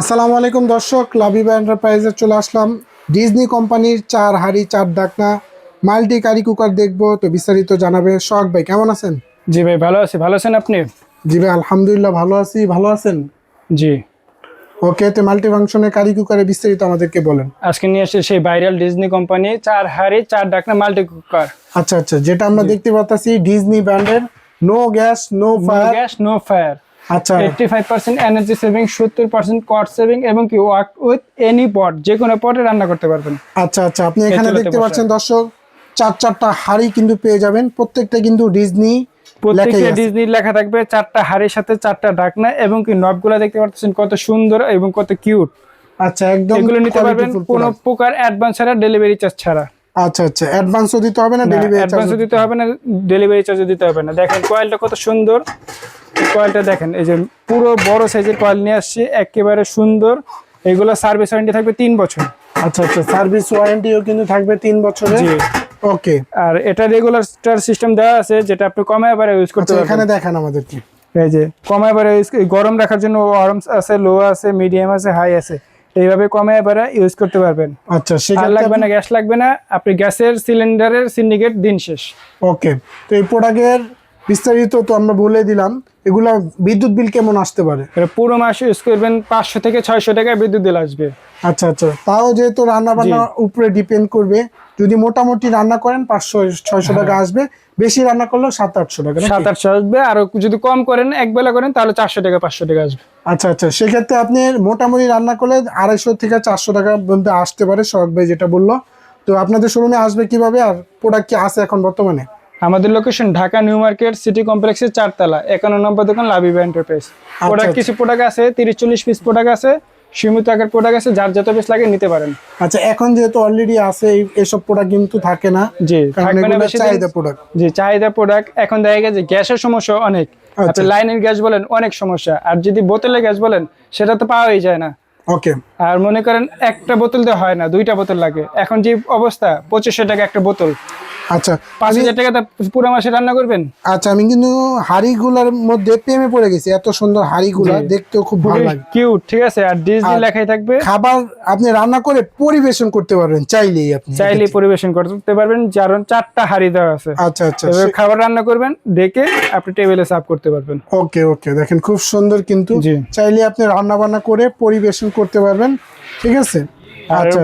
আসসালামু আলাইকুম দর্শক লাবিবা এন্টারপ্রাইজে চলে আসলাম। ডিজনি কোম্পানির চার হাড়ি চার ডাকনা মাল্টি কারি কুকার দেখব। তো বিস্তারিত জানাবে শখ ভাই কেমন আছেন? জি ভাই ভালো আছি। ভালো আছেন আপনি? জি ভাই আলহামদুলিল্লাহ ভালো আছি। ভালো আছেন? জি। ওকে তো মাল্টি ফাংশনের কারি কুকারে বিস্তারিত আমাদেরকে বলেন। আজকে নিয়ে এসেছি সেই ভাইরাল ডিজনি কোম্পানি চার হাড়ি চার ডাকনা মাল্টি কুকার। আচ্ছা আচ্ছা যেটা আমরা দেখতে পাচ্ছি ডিজনি ব্র্যান্ডের। No gas no fire gas no fire আচ্ছা। Eighty five percent energy saving সত্তর পার্সেন্ট কস্ট সেভিং এবং কি ওয়ার্ক উইথ এনি পট যে কোনো পটে রান্না করতে পারবেন। আচ্ছা আচ্ছা আপনি এখানে দেখতে পাচ্ছেন দর্শক চার চারটা হাড়ি কিন্তু পেয়ে যাবেন। প্রত্যেকটা কিন্তু ডিজনি প্রত্যেকটা ডিজনি লেখা থাকবে চারটা হাড়ির সাথে চারটা ডাকনা এবং কি নবগুলো দেখতে পাচ্ছেন কত সুন্দর এবং কত কিউট আচ্ছা একদম এগুলো নিতে পারবেন কোনো প্রকার অ্যাডভান্স ছাড়া ডেলিভারি চার্জ ছাড়া। আচ্ছা আচ্ছা অ্যাডভান্সও দিতে হবে না ডেলিভারি অ্যাডভান্স দিতে হবে। না ডেলিভারি চার্জও দিতে হবে না। দেখেন কয়েলটা কত সুন্দর। কয়েলটা দেখেন এই যে পুরো বড় সাইজের কয়েল নিয়ে আসছি একেবারে সুন্দর। এগুলো সার্ভিস ওয়ারেন্টি থাকবে তিন বছর। আচ্ছা আচ্ছা সার্ভিস ওয়ারেন্টিও কিন্তু থাকবে তিন বছরের ওকে আর এটা রেগুলার স্টার সিস্টেম দেওয়া আছে যেটা আপনি কমায় বারে ইউজ করতে আচ্ছা এখানে পারবেন দেখান আমাদেরকে। এই যে কমায় বারে গরম রাখার জন্য ওয়ার্ম আছে লো আছে মিডিয়াম আছে হাই আছে এইভাবে কমায় বারে ইউজ করতে পারবেন। আচ্ছা সেক্ষেত্রে লাগবে না গ্যাস লাগবে না আপনি গ্যাসের সিলিন্ডারের সিন্ডিকেট দিন শেষ। ওকে তো এই প্রোডাক্টের বিস্তারিত তো আমরা বলে দিলাম এগুলা বিদ্যুৎ বিল কেমন আসতে পারে? পুরো মাসে ইউজ করবেন পাঁচশো থেকে ছয়শো টাকা বিদ্যুৎ বিল আসবে। আচ্ছা আচ্ছা। তাও যেহেতু রান্না বান্নার উপরে ডিপেন্ড করবে যদি মোটামুটি রান্না করেন পাঁচশো ছয়শো টাকা আসবে বেশি রান্না করলেও সাত আটশো টাকা সাত আটশো আসবে আর যদি কম করেন এক বেলা করেন তাহলে চারশো টাকা পাঁচশো টাকা আসবে। আচ্ছা আচ্ছা। সেক্ষেত্রে আপনি মোটামুটি রান্না করলে আড়াইশো থেকে চারশো টাকা পর্যন্ত আসতে পারে শখ ভাই যেটা বলল। তো আপনাদের শোরুমে আসবে কীভাবে আর প্রোডাক্ট কি আছে এখন বর্তমানে? আমাদের location Dhaka new market city কমপ্লেক্সের চারতলা একান্ন নম্বর দোকান লাভিবা এন্টারপ্রাইজ প্রোডাক্ট আচ্ছা। কিছু প্রোডাক্ট আছে তিরিশ চল্লিশ পিস প্রোডাক্ট আছে সীমিত আকার প্রোডাক্ট আছে যার যত পিস লাগে নিতে পারেন। আচ্ছা এখন যেহেতু অলরেডি আছে এই- এসব প্রোডাক্ট কিন্তু থাকে না জি থাকবে না বেশি চাহিদা প্রোডাক্ট জি চাহিদা প্রোডাক্ট এখন দেখা গেছে গ্যাসের সমস্যা অনেক। আচ্ছা। আপনি লাইনের গ্যাস বলেন অনেক সমস্যা। আর যদি বোতলের গ্যাস বলেন সেটা তো পাওয়াই যায় না। ওকে। আর মনে করেন একটা বোতল দিয়ে হয় না দুইটা বোতল লাগে। এখন যে অবস্থা পঁচিশশো টাকা একটা বোতল। আচ্ছা পাঁচ হাজার টাকা তা পুরো মাসে রান্না করবেন? আচ্ছা আমি কিন্তু হাড়িগুলার মধ্যে প্রেমে পড়ে গেছি এত সুন্দর হাড়িগুলা দেখতেও খুব ভালো লাগে। কিউট ঠিক আছে? আর ডিজনি লেখাই থাকবে। খাবার আপনি রান্না করে পরিবেশন করতে পারবেন চাইলেই আপনি। চাইলে পরিবেশন করতে পারবেন কারণ চারটা হাড়ি দেওয়া আছে। আচ্ছা আচ্ছা খাবার রান্না করবেন ডেকে আপনি টেবিলে সার্ভ করতে পারবেন। ওকে ওকে দেখেন খুব সুন্দর কিন্তু। চাইলে আপনি রান্না বান্না করে পরিবেশন করতে পারবেন ঠিক আছে?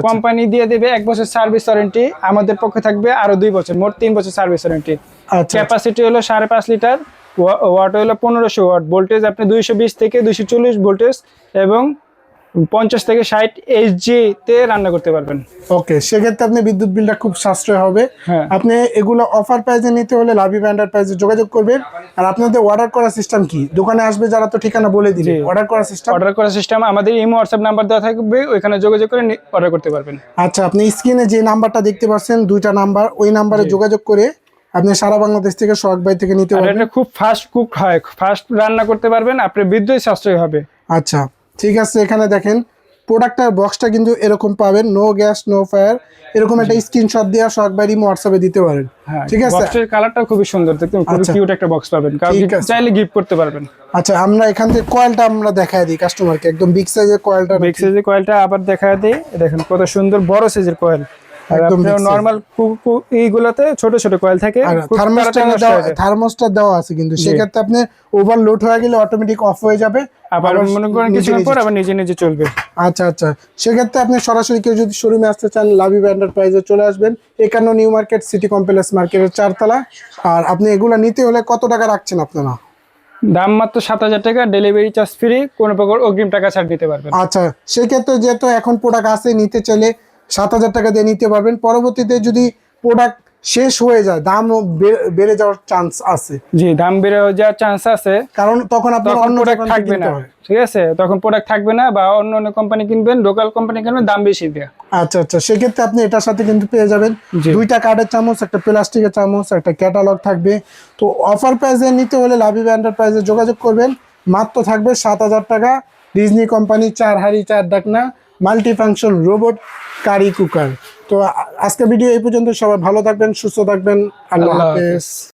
কোম্পানি দিয়ে দেবে এক বছর সার্ভিস ওয়ারেন্টি আমাদের পক্ষে থাকবে আরও দুই বছর মোট তিন বছর সার্ভিস ওয়ারেন্টি আচ্ছা ক্যাপাসিটি হলো সাড়ে পাঁচ লিটার ওয়াট হলো পনেরোশো ওয়াট ভোল্টেজ আপনি দুইশো বিশ থেকে দুইশো চল্লিশ ভোল্টেজ এবং পঞ্চাশ থেকে ষাট এইচজি তে রান্না করতে পারবেন। ওকে সেক্ষেত্রে আপনি বিদ্যুৎ বিলটা খুব সাশ্রয় হবে। হ্যাঁ। আপনি এগুলো অফার প্রাইসে নিতে হলে লাভি ব্যান্ডার প্রাইসে যোগাযোগ করবেন। আর আপনাদের অর্ডার করার সিস্টেম কি? দোকানে আসবে যারা তো ঠিকানা বলে দিবে। অর্ডার করার সিস্টেম অর্ডার করার সিস্টেম আমাদের ইমো হোয়াটসঅ্যাপ নাম্বার দেওয়া থাকবে ওইখানে যোগাযোগ করে অর্ডার করতে পারবেন। আচ্ছা আপনি স্ক্রিনে যে নাম্বারটা দেখতে পাচ্ছেন দুইটা নাম্বার ওই নাম্বারে যোগাযোগ করে আপনি সারা বাংলাদেশ থেকে সোহাগ ভাই থেকে নিতে পারবেন। খুব ফাস্ট কুক হয় ফাস্ট রান্না করতে পারবেন আপনার বিদ্যুৎ সাশ্রয় হবে। আচ্ছা। ঠিক আছে এখানে দেখেন প্রোডাক্টের বক্সটা কিন্তু এরকম পাবেন নো গ্যাস নো ফায়ার এরকম একটা স্ক্রিনশট দিয়ে সবাইরই WhatsApp হোয়াটসঅ্যাপে দিতে পারেন। হ্যাঁ ঠিক আছে? বক্সের কালারটা খুবই সুন্দর দেখতে আচ্ছা। কিউট একটা বক্স পাবেন কাউকে চাইলে গিফট করতে পারবেন। আচ্ছা আমরা এখান থেকে কয়েলটা আমরা দেখায় দিই কাস্টমারকে একদম বিগ সাইজের কয়েলটা বিগ সাইজের কয়েলটা আবার দেখায় দেই দেখেন কত সুন্দর বড় সাইজের কয়েল একদম। নর্মাল এইগুলোতে ছোট ছোট কয়েল থাকে থার্মোস্টার দেওয়া আছে কিন্তু সেক্ষেত্রে আপনি ওভারলোড হয়ে গেলে অটোমেটিক অফ হয়ে যাবে আবার মনে করেন কিছুক্ষণ পর আবার নিজে নিজে চলবে। আচ্ছা আচ্ছা। সেক্ষেত্রে আপনি সরাসরি কেউ যদি শোরুমে আসতে চান লাভি ব্যান্ডার প্রাইজে চলে আসবেন একান্ন নিউ মার্কেট সিটি কমপ্লেক্স মার্কেটের চারতলা। আর আপনি এগুলা নিতে হলে কত টাকা রাখছেন আপনারা? দাম মাত্র সাত হাজার টাকা ডেলিভারি চার্জ ফ্রি কোনো প্রকার অগ্রিম টাকা ছাড় দিতে পারবেন। আচ্ছা সেক্ষেত্রে যেহেতু এখন প্রোডাক্ট আছে নিতে চাইলে সাত হাজার টাকা দিয়ে নিতে পারবেন। পরবর্তীতে যদি প্রোডাক্ট শেষ হয়ে যায় দামও বে- বেড়ে যাওয়ার চান্স আছে। জি দাম বেড়ে যাওয়ার চান্স আছে। কারণ তখন আপনার অন্য প্রোডাক্ট থাকবে না। ঠিক আছে? তখন প্রোডাক্ট থাকবে না বা অন্য অন্য কোম্পানি কিনবেন লোকাল কোম্পানি কিনবেন দাম বেশি দেয়া। আচ্ছা আচ্ছা। সেক্ষেত্রে আপনি এটার সাথে কিন্তু পেয়ে যাবেন। দুইটা কার্ডের চামচ একটা প্লাস্টিকের চামচ একটা ক্যাটালগ থাকবে। তো অফার প্রাইসে নিতে হলে লাভি ব্যান্ডার প্রাইসে যোগাযোগ করবেন। মাত্র থাকবে সাত হাজার টাকা। ডিজনি কোম্পানি চার হাড়ি চার ডাকনা multi function robot curry cooker. তো আজকের ভিডিও এই পর্যন্ত সবাই ভালো থাকবেন সুস্থ থাকবেন। আল্লাহ হাফেজ।